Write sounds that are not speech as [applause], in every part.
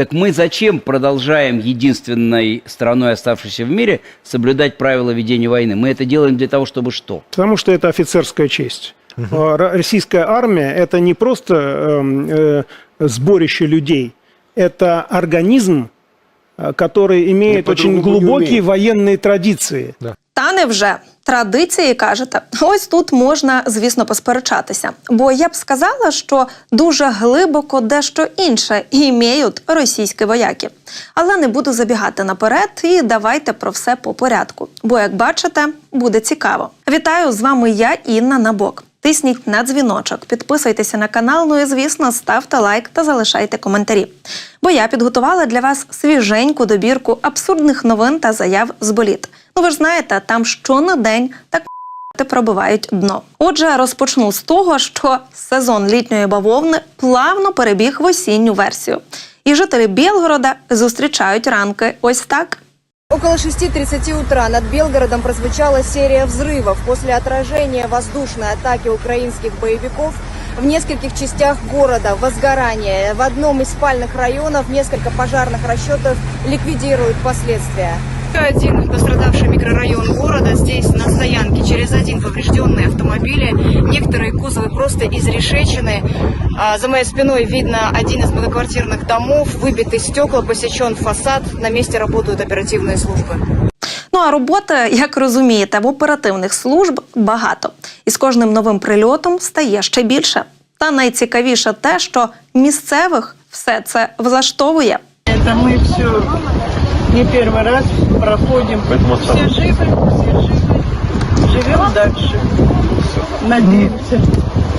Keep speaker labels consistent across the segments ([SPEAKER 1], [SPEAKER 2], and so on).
[SPEAKER 1] Так мы зачем продолжаем единственной страной, оставшейся в мире, соблюдать правила ведения войны? Мы это делаем для того, чтобы что?
[SPEAKER 2] Потому что это офицерская честь. Ро- Российская армия – это не просто эм, э, сборище людей, это организм, э, который имеет
[SPEAKER 3] Ну,
[SPEAKER 2] очень глубокие военные традиции.
[SPEAKER 4] Та невже традиції кажете? Ось тут можна, звісно, посперечатися. Бо я б сказала, що дуже глибоко дещо інше іміють російські вояки. Але не буду забігати наперед і давайте про все по порядку. Бо, як бачите, буде цікаво. Вітаю з вами я, Інна Набок. Тисніть на дзвіночок, підписуйтеся на канал. Ну і звісно, ставте лайк та залишайте коментарі. Бо я підготувала для вас свіженьку добірку абсурдних новин та заяв з боліт. Ну ви ж знаєте, там що на день так пробивають дно. Отже, розпочну з того, що сезон літньої бавовни плавно перебіг в осінню версію. І жителі Білгорода зустрічають ранки ось так.
[SPEAKER 5] Около 6.30 утра над Белгородом прозвучала серия взрывов после отражения воздушной атаки украинских боевиков в нескольких частях города, возгорание. В одном из спальных районов несколько пожарных расчетов ликвидируют последствия. Один пострадавший микрорайон города. Здесь на стоянке через один поврежденные автомобили. Некоторые кузовы просто изрешечены. А, За моей спиной видно один из многоквартирных домов. Выбиты стекла, посечен фасад. На месте работают оперативные службы.
[SPEAKER 4] Ну а роботи, як розумієте, в оперативних служб багато. І з кожним новим прильотом стає ще більше. Та найцікавіше те, що місцевих все це влаштовує.
[SPEAKER 6] Это мы все не первый раз проходим. Все живы, все живы. Живем дальше. Надеемся.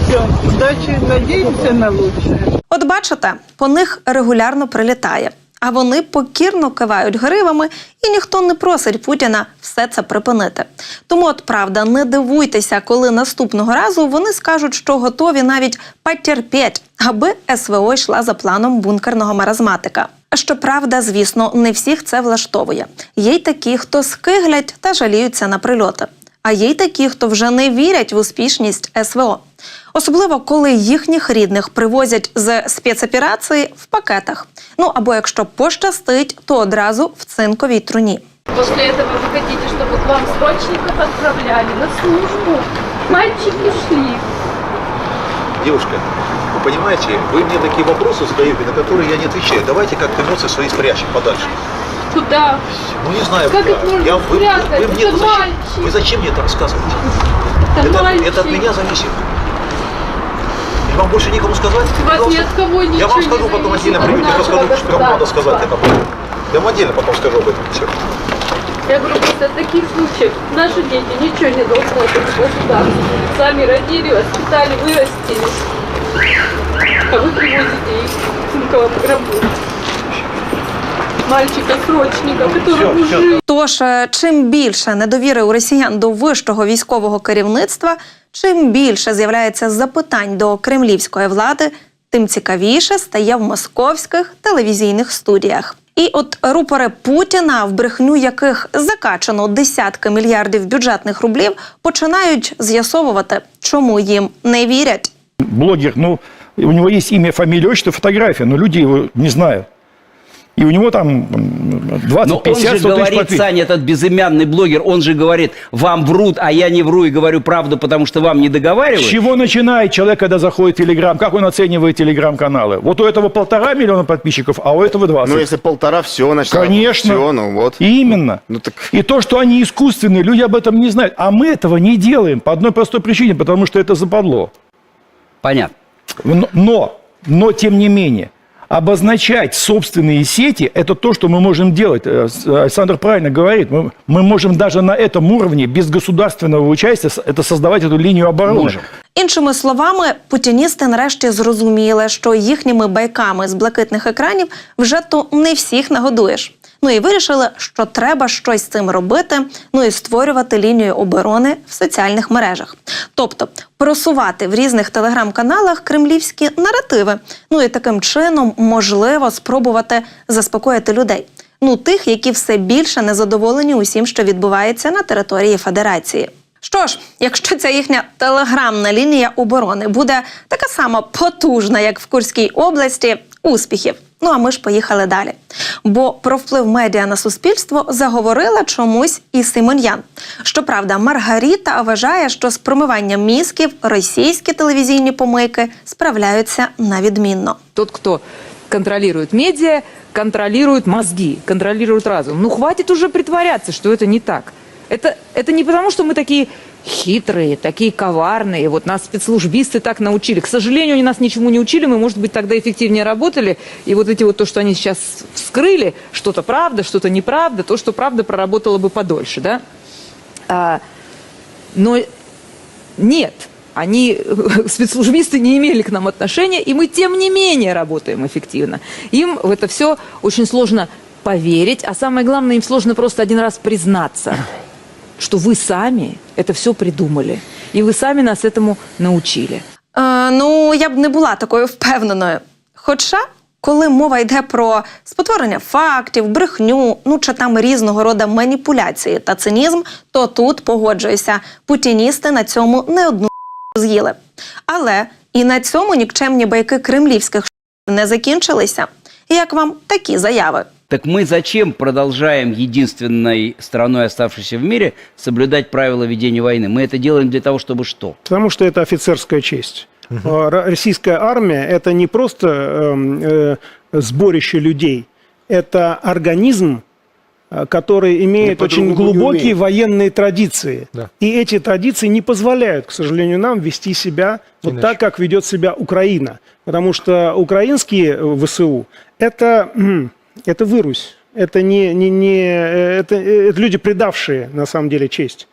[SPEAKER 6] Все, удачи, надеемся на лучшее.
[SPEAKER 4] От бачите, по них регулярно прилітає, а вони покірно кивають гривами, і ніхто не просить Путіна все це припинити. Тому, от правда, не дивуйтеся, коли наступного разу вони скажуть, що готові навіть потерпіть, аби СВО йшла за планом бункерного маразматика. Щоправда, звісно, не всіх це влаштовує. Є й такі, хто скиглять та жаліються на прильоти. А є й такі, хто вже не вірять в успішність СВО. Особливо, коли їхніх рідних привозять з спецоперації в пакетах. Ну або якщо пощастить, то одразу в цинковій труні.
[SPEAKER 7] После этого вы хотите, чтобы к вам срочников отправляли на службу. Мальчики шли.
[SPEAKER 3] Девушка, вы понимаете, вы мне такие вопросы задаете, на которые я не отвечаю. Давайте как-то эмоции свои спрячем подальше.
[SPEAKER 7] Куда?
[SPEAKER 3] Ну не знаю.
[SPEAKER 7] Как
[SPEAKER 3] куда.
[SPEAKER 7] можно
[SPEAKER 3] я, вы,
[SPEAKER 7] спрятать?
[SPEAKER 3] вы мне
[SPEAKER 7] Это
[SPEAKER 3] зачем,
[SPEAKER 7] мальчик.
[SPEAKER 3] вы зачем мне это рассказываете?
[SPEAKER 7] Это,
[SPEAKER 3] Это,
[SPEAKER 7] мальчик.
[SPEAKER 3] это от меня зависит. И вам больше некому сказать?
[SPEAKER 7] Вас ни
[SPEAKER 3] Пожалуйста.
[SPEAKER 7] от кого
[SPEAKER 3] Я
[SPEAKER 7] ничего
[SPEAKER 3] вам
[SPEAKER 7] не
[SPEAKER 3] скажу потом отдельно,
[SPEAKER 7] от
[SPEAKER 3] примите,
[SPEAKER 7] нашего
[SPEAKER 3] расскажу, что кому надо сказать это. Я вам отдельно потом скажу об этом. Все.
[SPEAKER 7] Я говорю, просто в таких случаях наши дети ничего не должны от этого государства. Сами родили, воспитали, вырастили. А вы привозите их в цинковом гробу. Мальчика-срочника, который уже
[SPEAKER 4] Тож, е, чим більше недовіри у росіян до вищого військового керівництва, чим більше з'являється запитань до кремлівської влади, тим цікавіше стає в московських телевізійних студіях. І от рупори Путіна, в брехню яких закачано десятки мільярдів бюджетних рублів, починають з'ясовувати, чому їм не вірять.
[SPEAKER 8] Блогер, ну, у него есть имя, фамилия, отчество, фотография, но люди его не знают. И у него там м, 20,
[SPEAKER 1] Но он
[SPEAKER 8] 50,
[SPEAKER 1] же
[SPEAKER 8] 100 тысяч
[SPEAKER 1] говорит. Саня, этот безымянный блогер, он же говорит, вам врут, а я не вру и говорю правду, потому что вам не
[SPEAKER 8] С
[SPEAKER 1] договаривают.
[SPEAKER 8] чего начинает человек, когда заходит в Телеграм? Как он оценивает Телеграм-каналы? Вот у этого полтора миллиона подписчиков, а у этого 20.
[SPEAKER 9] Ну, если полтора, все, значит,
[SPEAKER 8] Конечно.
[SPEAKER 9] все, ну вот.
[SPEAKER 8] Именно.
[SPEAKER 9] Ну так
[SPEAKER 8] И то, что они искусственные, люди об этом не знают. А мы этого не делаем по одной простой причине, потому что это западло.
[SPEAKER 1] Понятно.
[SPEAKER 8] Но, но, но, тем не менее, обозначать собственные сети – это то, что мы можем делать. Э, с- Александр правильно говорит. Мы, мы можем даже на этом уровне, без государственного участия, с- это создавать эту линию обороны.
[SPEAKER 1] Можем.
[SPEAKER 4] Іншими словами, путіністи нарешті зрозуміли, що їхніми байками з блакитних екранів вже то не всіх нагодуєш. Ну і вирішили, що треба щось з цим робити, ну і створювати лінію оборони в соціальних мережах. Тобто просувати в різних телеграм-каналах кремлівські наративи. Ну і таким чином можливо спробувати заспокоїти людей. Ну, тих, які все більше незадоволені усім, що відбувається на території Федерації. Що ж, якщо ця їхня телеграмна лінія оборони буде така сама потужна, як в Курській області, успіхів. Ну а ми ж поїхали далі. Бо про вплив медіа на суспільство заговорила чомусь і Симоньян. Щоправда, Маргаріта вважає, що з промиванням мізків російські телевізійні помийки справляються на відмінно.
[SPEAKER 9] Тот, кто контролирует медиа, контролирует мозги, контролирует разум. Ну, хватит уже притворяться, что это не так. Это, это не потому, что мы такие Хитрые, такие коварные, вот нас спецслужбисты так научили. К сожалению, они нас ничему не учили, мы, может быть, тогда эффективнее работали. И вот эти вот то, что они сейчас вскрыли, что-то правда, что-то неправда, то, что правда проработало бы подольше, да? А, но нет, они, [laughs] спецслужбисты, не имели к нам отношения, и мы, тем не менее, работаем эффективно. Им в это все очень сложно поверить, а самое главное, им сложно просто один раз признаться, что вы сами это все придумали, и вы сами нас этому научили.
[SPEAKER 4] Е, ну, я б не була такою впевненою. Хоча, коли мова йде про спотворення фактів, брехню, ну чи там різного роду маніпуляції та цинізм, то тут погоджуюся, путіністи на цьому не одну з'їли. Але і на цьому нікчемні байки кремлівських не закінчилися. Як вам такі заяви?
[SPEAKER 1] Так мы зачем продолжаем единственной страной, оставшейся в мире, соблюдать правила ведения войны? Мы это делаем для того, чтобы что?
[SPEAKER 2] Потому что это офицерская честь. Ро- Российская армия – это не просто эм, э, сборище людей, это организм, э, который имеет очень глубокие военные традиции.
[SPEAKER 10] Да.
[SPEAKER 2] И эти традиции не позволяют, к сожалению, нам вести себя вот
[SPEAKER 10] Иначе.
[SPEAKER 2] так, как ведет себя Украина. Потому что украинские э, ВСУ – это, [clears throat] это вырусь. Это, не, не, не, э, это, э, это люди, предавшие, на самом деле, честь.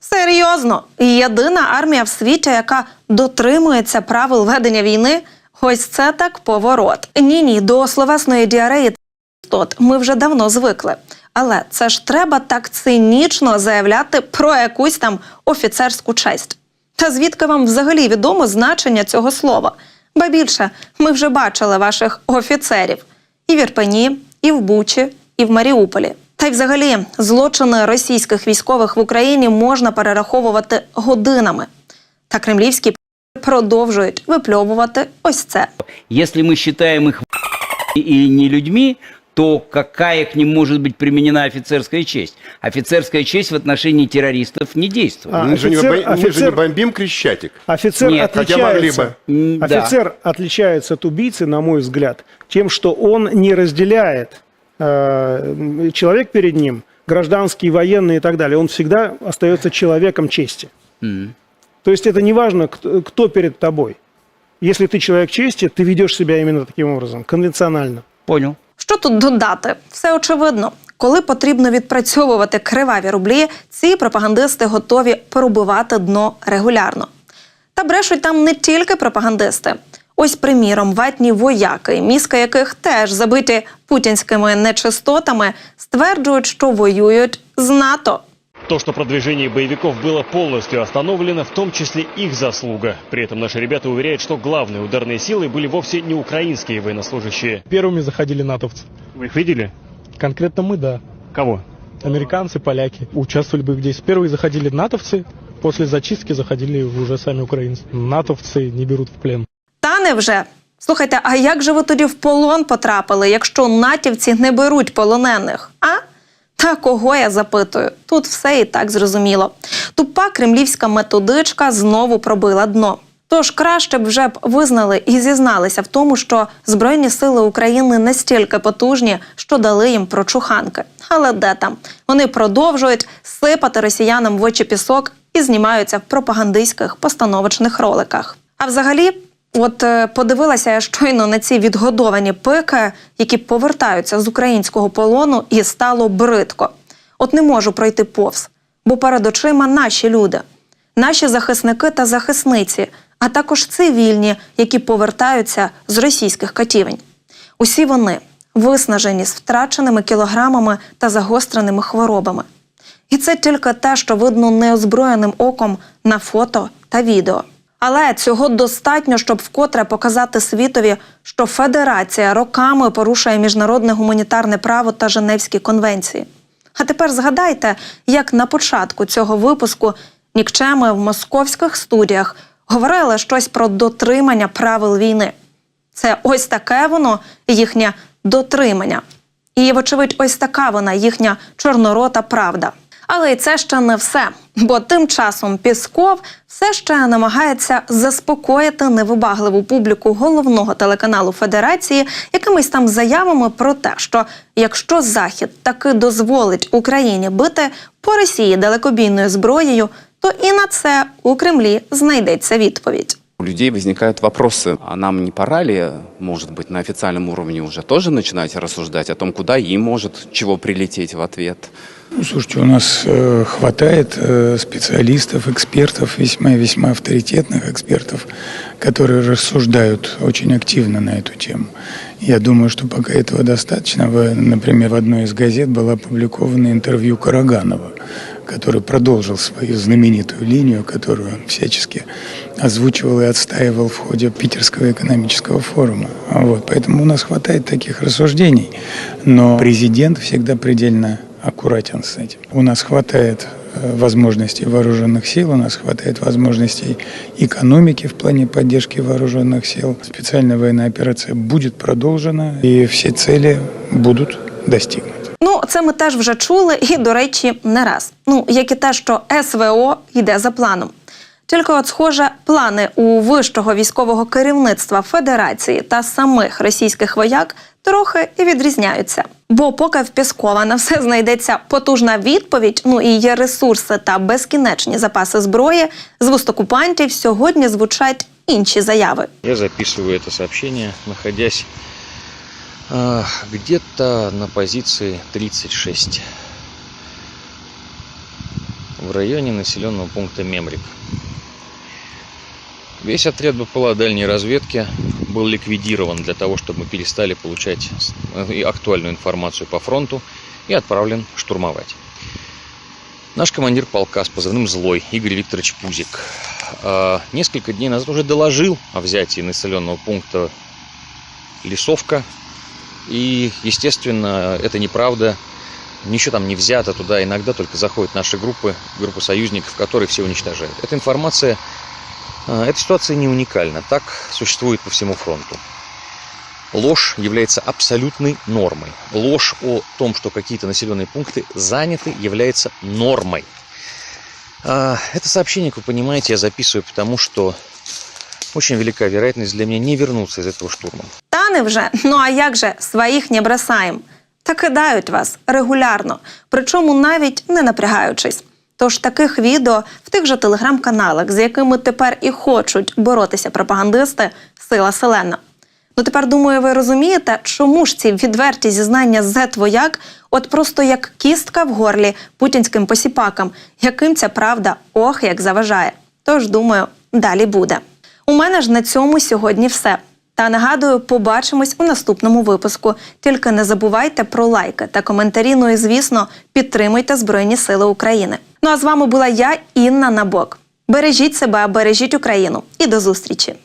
[SPEAKER 4] Серйозно, єдина армія в світі, яка дотримується правил ведення війни, ось це так поворот. Ні, ні, до словесної діареї істот ми вже давно звикли. Але це ж треба так цинічно заявляти про якусь там офіцерську честь. Та звідки вам взагалі відомо значення цього слова? Ба більше, ми вже бачили ваших офіцерів і в Ірпені, і в Бучі, і в Маріуполі. Та й взагалі злочини російських військових в Україні можна перераховувати годинами. Та кремлівські продовжують випльовувати ось це.
[SPEAKER 1] Якщо ми вважаємо їх і не людьми, то какая к ним может быть применена офицерская честь? Офицерская честь в отношении террористов не действует.
[SPEAKER 2] А,
[SPEAKER 10] Мы, же не,
[SPEAKER 2] офицер-
[SPEAKER 10] мы же не
[SPEAKER 2] офицер-
[SPEAKER 10] бомбим Крещатик.
[SPEAKER 2] Офицер
[SPEAKER 1] Нет,
[SPEAKER 2] отличается.
[SPEAKER 10] бы.
[SPEAKER 1] М, да.
[SPEAKER 2] Офицер отличается от убийцы, на мой взгляд, тем, что он не разделяет э, человек перед ним, гражданский, военный и так далее. Он всегда остается человеком чести.
[SPEAKER 1] М.
[SPEAKER 2] То есть это не важно, кто, кто перед тобой. Если ты человек чести, ты ведешь себя именно таким образом, конвенционально.
[SPEAKER 1] Понял.
[SPEAKER 4] Що тут додати? Все очевидно. Коли потрібно відпрацьовувати криваві рублі, ці пропагандисти готові пробивати дно регулярно. Та брешуть там не тільки пропагандисти. Ось, приміром, ватні вояки, мізка яких теж забиті путінськими нечистотами, стверджують, що воюють з НАТО.
[SPEAKER 11] То, что продвижение боевиков было полностью остановлено, в том числе их заслуга. При этом наши ребята уверяют, что главные ударные силы были вовсе не украинские военнослужащие.
[SPEAKER 12] Первыми заходили натовцы.
[SPEAKER 11] Вы их видели?
[SPEAKER 12] Конкретно мы, да.
[SPEAKER 11] Кого?
[SPEAKER 12] Американцы, поляки. Участвовали в боевых действиях. Первые заходили натовцы, после зачистки заходили уже сами украинцы. Натовцы не берут в плен.
[SPEAKER 4] Та невже? Слухайте, а як же ви тоді в полон потрапили, якщо натівці не беруть полонених? А? Та кого я запитую? Тут все і так зрозуміло. Тупа кремлівська методичка знову пробила дно. Тож краще б вже б визнали і зізналися в тому, що Збройні сили України настільки потужні, що дали їм прочуханки. Але де там? Вони продовжують сипати росіянам в очі пісок і знімаються в пропагандистських постановочних роликах. А взагалі, от е, подивилася я щойно на ці відгодовані пики, які повертаються з українського полону, і стало бридко. От не можу пройти повз, бо перед очима наші люди, наші захисники та захисниці, а також цивільні, які повертаються з російських катівень. Усі вони виснажені з втраченими кілограмами та загостреними хворобами. І це тільки те, що видно неозброєним оком на фото та відео. Але цього достатньо, щоб вкотре показати світові, що Федерація роками порушує міжнародне гуманітарне право та Женевські конвенції. А тепер згадайте, як на початку цього випуску нікчеми в московських студіях говорили щось про дотримання правил війни. Це ось таке воно їхнє дотримання. І, вочевидь, ось така вона їхня чорнорота правда. Але і це ще не все. Бо тим часом Пісков все ще намагається заспокоїти невибагливу публіку головного телеканалу Федерації якимись там заявами про те, що якщо Захід таки дозволить Україні бити по Росії далекобійною зброєю, то і на це у Кремлі знайдеться відповідь.
[SPEAKER 10] У людей возникают вопросы, а нам не пора ли, может быть, на официальном уровне уже тоже начинать рассуждать о том, куда им может чего прилететь в ответ?
[SPEAKER 13] Ну, слушайте, у нас э, хватает э, специалистов, экспертов, весьма и весьма авторитетных экспертов, которые рассуждают очень активно на эту тему. Я думаю, что пока этого достаточно. В, например, в одной из газет было опубликовано интервью Караганова, который продолжил свою знаменитую линию, которую он всячески озвучивал и отстаивал в ходе Питерского экономического форума. Вот, поэтому у нас хватает таких рассуждений, но президент всегда предельно аккуратен с этим. У нас хватает э, возможностей вооруженных сил, у нас хватает возможностей экономики в плане поддержки вооруженных сил. Специальная военная операция будет продолжена, и все цели будут достигнуты.
[SPEAKER 4] Ну, це ми теж вже чули, і, до речі, не раз. Ну, як і те, що СВО йде за планом. Тільки, от, схоже, плани у вищого військового керівництва Федерації та самих російських вояк трохи і відрізняються. Бо поки в Піскова на все знайдеться потужна відповідь, ну і є ресурси та безкінечні запаси зброї, з вуст окупантів сьогодні звучать інші заяви.
[SPEAKER 14] Я записываю это сообщение, находясь а, где-то на позиции 36 в районе населенного пункта Мемрик. Весь отряд БПЛА дальней разведки был ликвидирован для того, чтобы мы перестали получать актуальную информацию по фронту и отправлен штурмовать. Наш командир полка с позывным «Злой» Игорь Викторович Пузик а, несколько дней назад уже доложил о взятии населенного пункта Лесовка. И, естественно, это неправда. Ничего там не взято туда. Иногда только заходят наши группы, группы союзников, которые все уничтожают. Эта информация, эта ситуация не уникальна. Так существует по всему фронту. Ложь является абсолютной нормой. Ложь о том, что какие-то населенные пункты заняты, является нормой. А, Это сообщение, как вы понимаете, я записываю, потому что очень велика вероятность для меня не вернуться из этого штурма.
[SPEAKER 4] Та невже? Ну а як же своїх не бросаєм? Та кидають вас регулярно, причому навіть не напрягаючись. Тож таких відео в тих же телеграм-каналах, з якими тепер і хочуть боротися пропагандисти, сила селена. Ну тепер думаю, ви розумієте, чому ж ці відверті зізнання зет вояк, от просто як кістка в горлі путінським посіпакам, яким ця правда ох як заважає. Тож думаю, далі буде. У мене ж на цьому сьогодні все. Та нагадую, побачимось у наступному випуску. Тільки не забувайте про лайки та коментарі. Ну і звісно, підтримуйте Збройні Сили України. Ну а з вами була я, Інна Набок. Бережіть себе, бережіть Україну і до зустрічі!